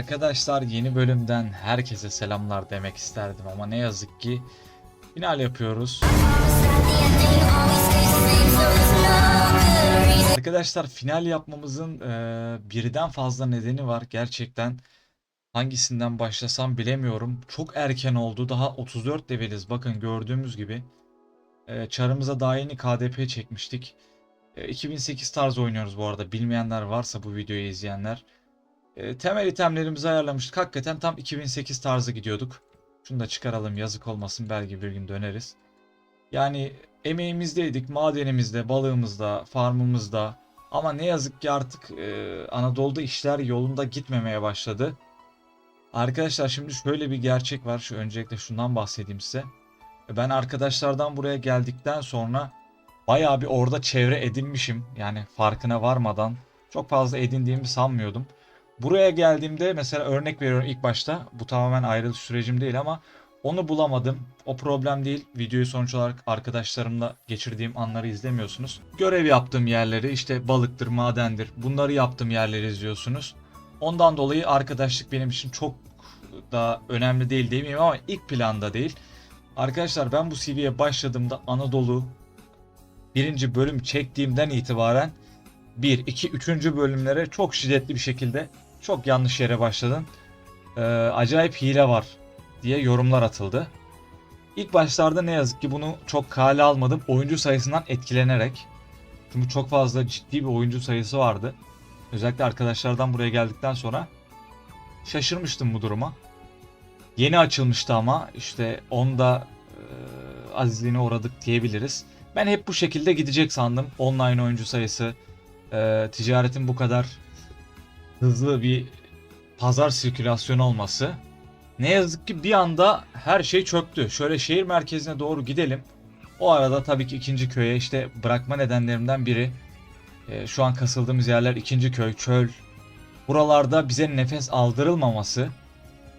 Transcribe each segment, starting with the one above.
Arkadaşlar yeni bölümden herkese selamlar demek isterdim ama ne yazık ki final yapıyoruz. Arkadaşlar final yapmamızın eee, birden fazla nedeni var. Gerçekten hangisinden başlasam bilemiyorum. Çok erken oldu. Daha 34 leveliz. Bakın gördüğümüz gibi. Eee, çarımıza daha yeni KDP çekmiştik. Eee, 2008 tarzı oynuyoruz bu arada. Bilmeyenler varsa bu videoyu izleyenler. E, temel itemlerimizi ayarlamıştık. Hakikaten tam 2008 tarzı gidiyorduk. Şunu da çıkaralım yazık olmasın belki bir gün döneriz. Yani emeğimizdeydik. Madenimizde, balığımızda, farmımızda. Ama ne yazık ki artık e, Anadolu'da işler yolunda gitmemeye başladı. Arkadaşlar şimdi şöyle bir gerçek var. Şu öncelikle şundan bahsedeyim size. Ben arkadaşlardan buraya geldikten sonra bayağı bir orada çevre edinmişim. Yani farkına varmadan çok fazla edindiğimi sanmıyordum. Buraya geldiğimde mesela örnek veriyorum ilk başta bu tamamen ayrılış sürecim değil ama onu bulamadım. O problem değil. Videoyu sonuç olarak arkadaşlarımla geçirdiğim anları izlemiyorsunuz. Görev yaptığım yerleri işte balıktır, madendir bunları yaptığım yerleri izliyorsunuz. Ondan dolayı arkadaşlık benim için çok da önemli değil demeyeyim ama ilk planda değil. Arkadaşlar ben bu CV'ye başladığımda Anadolu birinci bölüm çektiğimden itibaren 1, 2, 3. bölümlere çok şiddetli bir şekilde çok yanlış yere başladın. Ee, acayip hile var diye yorumlar atıldı. İlk başlarda ne yazık ki bunu çok kale almadım. Oyuncu sayısından etkilenerek. Çünkü çok fazla ciddi bir oyuncu sayısı vardı. Özellikle arkadaşlardan buraya geldikten sonra şaşırmıştım bu duruma. Yeni açılmıştı ama işte onda e, azizliğine uğradık diyebiliriz. Ben hep bu şekilde gidecek sandım. Online oyuncu sayısı, e, ticaretin bu kadar hızlı bir pazar sirkülasyonu olması. Ne yazık ki bir anda her şey çöktü. Şöyle şehir merkezine doğru gidelim. O arada tabii ki ikinci köye işte bırakma nedenlerimden biri. e, şu an kasıldığımız yerler ikinci köy, çöl. Buralarda bize nefes aldırılmaması.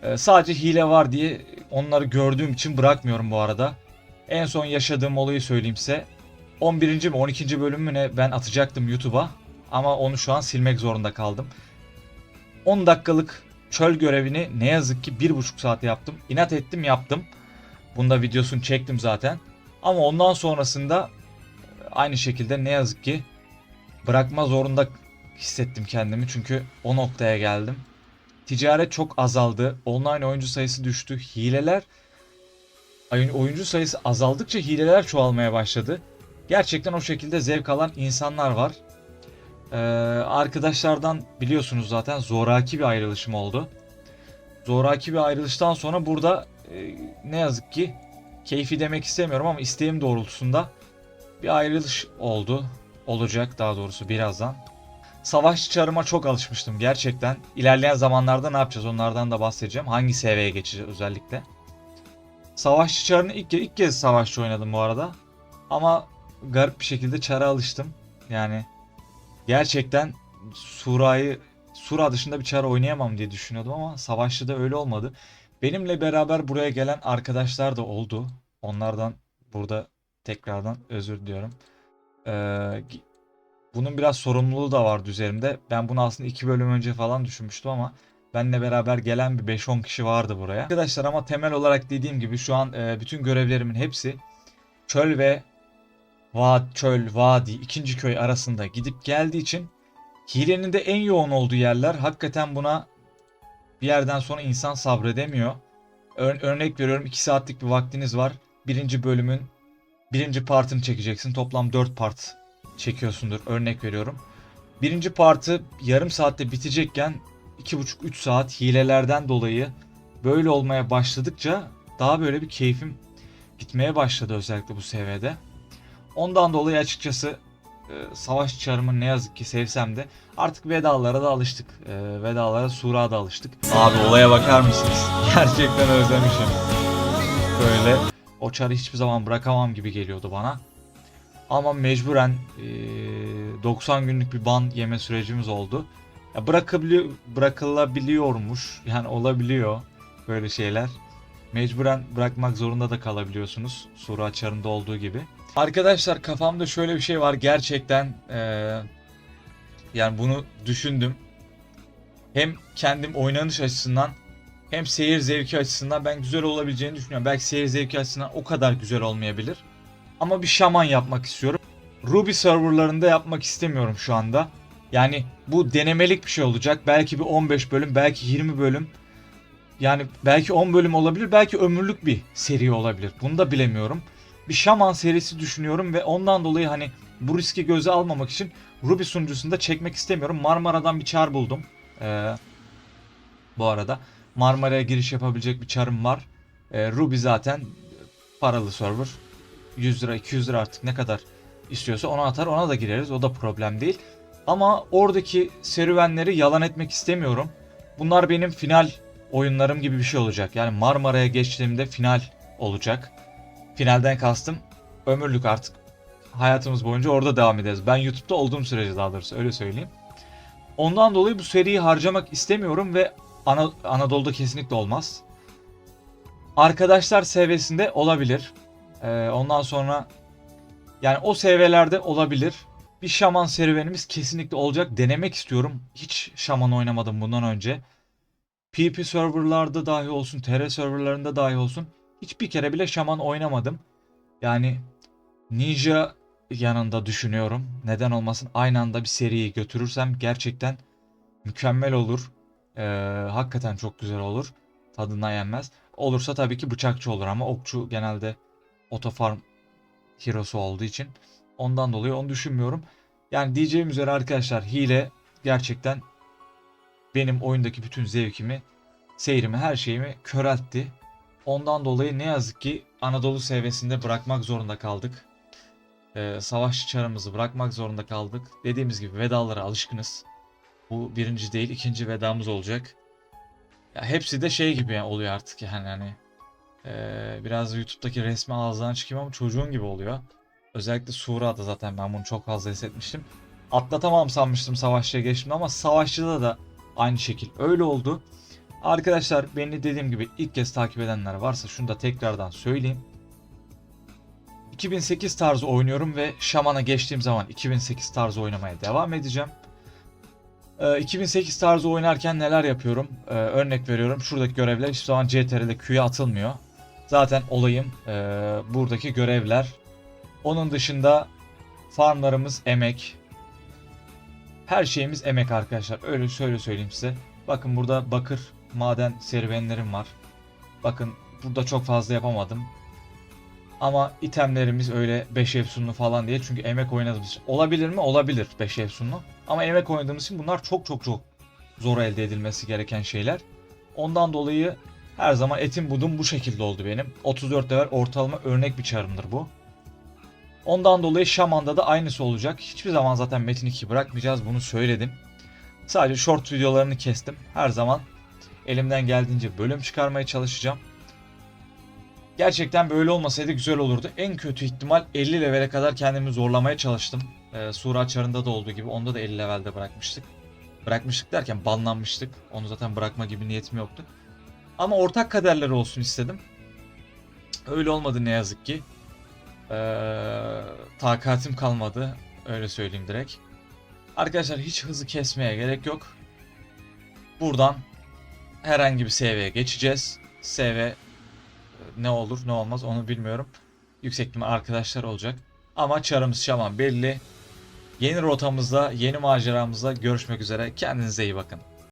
E, sadece hile var diye onları gördüğüm için bırakmıyorum bu arada. En son yaşadığım olayı söyleyeyim size. 11. mi 12. bölüm mü ne ben atacaktım YouTube'a. Ama onu şu an silmek zorunda kaldım. 10 dakikalık çöl görevini ne yazık ki 1,5 saat yaptım. İnat ettim yaptım. Bunda videosunu çektim zaten. Ama ondan sonrasında aynı şekilde ne yazık ki bırakma zorunda hissettim kendimi. Çünkü o noktaya geldim. Ticaret çok azaldı. Online oyuncu sayısı düştü. Hileler oyun- oyuncu sayısı azaldıkça hileler çoğalmaya başladı. Gerçekten o şekilde zevk alan insanlar var. Ee, arkadaşlardan biliyorsunuz zaten zoraki bir ayrılışım oldu. Zoraki bir ayrılıştan sonra burada e, ne yazık ki keyfi demek istemiyorum ama isteğim doğrultusunda bir ayrılış oldu. Olacak daha doğrusu birazdan. Savaşçı çarıma çok alışmıştım gerçekten. İlerleyen zamanlarda ne yapacağız onlardan da bahsedeceğim. Hangi seviyeye geçeceğiz özellikle. Savaşçı çarını ilk, ilk kez savaşçı oynadım bu arada. Ama garip bir şekilde çara alıştım. Yani gerçekten Sura'yı Sura dışında bir çar oynayamam diye düşünüyordum ama Savaşçı'da öyle olmadı. Benimle beraber buraya gelen arkadaşlar da oldu. Onlardan burada tekrardan özür diliyorum. Ee, bunun biraz sorumluluğu da vardı üzerimde. Ben bunu aslında iki bölüm önce falan düşünmüştüm ama benle beraber gelen bir 5-10 kişi vardı buraya. Arkadaşlar ama temel olarak dediğim gibi şu an e, bütün görevlerimin hepsi çöl ve Vad, çöl, vadi, ikinci köy arasında gidip geldiği için hilenin de en yoğun olduğu yerler hakikaten buna bir yerden sonra insan sabredemiyor. Ör- örnek veriyorum 2 saatlik bir vaktiniz var. Birinci bölümün birinci partını çekeceksin. Toplam 4 part çekiyorsundur örnek veriyorum. Birinci partı yarım saatte bitecekken 2,5-3 saat hilelerden dolayı böyle olmaya başladıkça daha böyle bir keyfim gitmeye başladı özellikle bu seviyede. Ondan dolayı açıkçası e, savaş çarımı ne yazık ki sevsem de artık vedalara da alıştık. E, vedalara Sura'da alıştık. Abi olaya bakar mısınız? Gerçekten özlemişim. Böyle o çarı hiçbir zaman bırakamam gibi geliyordu bana. Ama mecburen e, 90 günlük bir ban yeme sürecimiz oldu. Ya bırakabiliyor, bırakılabiliyormuş. Yani olabiliyor böyle şeyler. Mecburen bırakmak zorunda da kalabiliyorsunuz. Sura açarında olduğu gibi. Arkadaşlar kafamda şöyle bir şey var gerçekten eee, yani bunu düşündüm. hem kendim oynanış açısından hem seyir zevki açısından ben güzel olabileceğini düşünüyorum. Belki seyir zevki açısından o kadar güzel olmayabilir. Ama bir şaman yapmak istiyorum. Ruby serverlarında yapmak istemiyorum şu anda. Yani bu denemelik bir şey olacak. Belki bir 15 bölüm, belki 20 bölüm. Yani belki 10 bölüm olabilir, belki ömürlük bir seri olabilir. Bunu da bilemiyorum. Bir şaman serisi düşünüyorum ve ondan dolayı hani bu riski göze almamak için Ruby sunucusunda çekmek istemiyorum. Marmara'dan bir çar buldum. Ee, bu arada Marmara'ya giriş yapabilecek bir çarım var. Ee, Ruby zaten paralı server. 100 lira 200 lira artık ne kadar istiyorsa ona atar ona da gireriz o da problem değil. Ama oradaki serüvenleri yalan etmek istemiyorum. Bunlar benim final oyunlarım gibi bir şey olacak. Yani Marmara'ya geçtiğimde final olacak. Finalden kastım ömürlük artık. Hayatımız boyunca orada devam ederiz. Ben YouTube'da olduğum sürece daha doğrusu öyle söyleyeyim. Ondan dolayı bu seriyi harcamak istemiyorum ve Ana- Anadolu'da kesinlikle olmaz. Arkadaşlar seviyesinde olabilir. Ee, ondan sonra yani o seviyelerde olabilir. Bir şaman serüvenimiz kesinlikle olacak. Denemek istiyorum. Hiç şaman oynamadım bundan önce. PP serverlarda dahi olsun, TR serverlarında dahi olsun. Hiçbir kere bile şaman oynamadım. Yani Ninja yanında düşünüyorum. Neden olmasın? Aynı anda bir seriyi götürürsem gerçekten mükemmel olur. Ee, hakikaten çok güzel olur. Tadından yenmez. Olursa tabii ki bıçakçı olur ama okçu genelde otofarm hero'su olduğu için ondan dolayı onu düşünmüyorum. Yani diyeceğim üzere arkadaşlar hile gerçekten benim oyundaki bütün zevkimi, seyrimi, her şeyimi köreltti. Ondan dolayı ne yazık ki Anadolu seviyesinde bırakmak zorunda kaldık. Ee, savaşçı çarımızı bırakmak zorunda kaldık. Dediğimiz gibi vedalara alışkınız. Bu birinci değil ikinci vedamız olacak. Ya hepsi de şey gibi oluyor artık yani hani ee, biraz YouTube'daki resmi ağızdan çıkayım ama çocuğun gibi oluyor. Özellikle Sura'da zaten ben bunu çok fazla hissetmiştim. Atlatamam sanmıştım savaşçıya geçtim ama savaşçıda da aynı şekil öyle oldu. Arkadaşlar beni dediğim gibi ilk kez takip edenler varsa şunu da tekrardan söyleyeyim. 2008 tarzı oynuyorum ve Şaman'a geçtiğim zaman 2008 tarzı oynamaya devam edeceğim. Ee, 2008 tarzı oynarken neler yapıyorum? Ee, örnek veriyorum. Şuradaki görevler hiçbir zaman CTRL'de Q'ya atılmıyor. Zaten olayım ee, buradaki görevler. Onun dışında farmlarımız emek. Her şeyimiz emek arkadaşlar. Öyle şöyle söyleyeyim size. Bakın burada bakır maden serüvenlerim var. Bakın burada çok fazla yapamadım. Ama itemlerimiz öyle 5 efsunlu falan değil. Çünkü emek oynadığımız. Olabilir mi? Olabilir 5 efsunlu. Ama emek oynadığımız için bunlar çok çok çok zor elde edilmesi gereken şeyler. Ondan dolayı her zaman etim budum bu şekilde oldu benim. 34 level ortalama örnek bir çarımdır bu. Ondan dolayı Şaman'da da aynısı olacak. Hiçbir zaman zaten Metin 2'yi bırakmayacağız bunu söyledim. Sadece short videolarını kestim. Her zaman elimden geldiğince bölüm çıkarmaya çalışacağım. Gerçekten böyle olmasaydı güzel olurdu. En kötü ihtimal 50 levele kadar kendimi zorlamaya çalıştım. Ee, Sura Çarı'nda da olduğu gibi onda da 50 levelde bırakmıştık. Bırakmıştık derken banlanmıştık. Onu zaten bırakma gibi niyetim yoktu. Ama ortak kaderler olsun istedim. Öyle olmadı ne yazık ki. Ee, takatim kalmadı. Öyle söyleyeyim direkt. Arkadaşlar hiç hızı kesmeye gerek yok. Buradan herhangi bir seviyeye geçeceğiz. SV ne olur ne olmaz onu bilmiyorum. Yüksek arkadaşlar olacak. Ama çarımız şaman belli. Yeni rotamızda, yeni maceramızda görüşmek üzere. Kendinize iyi bakın.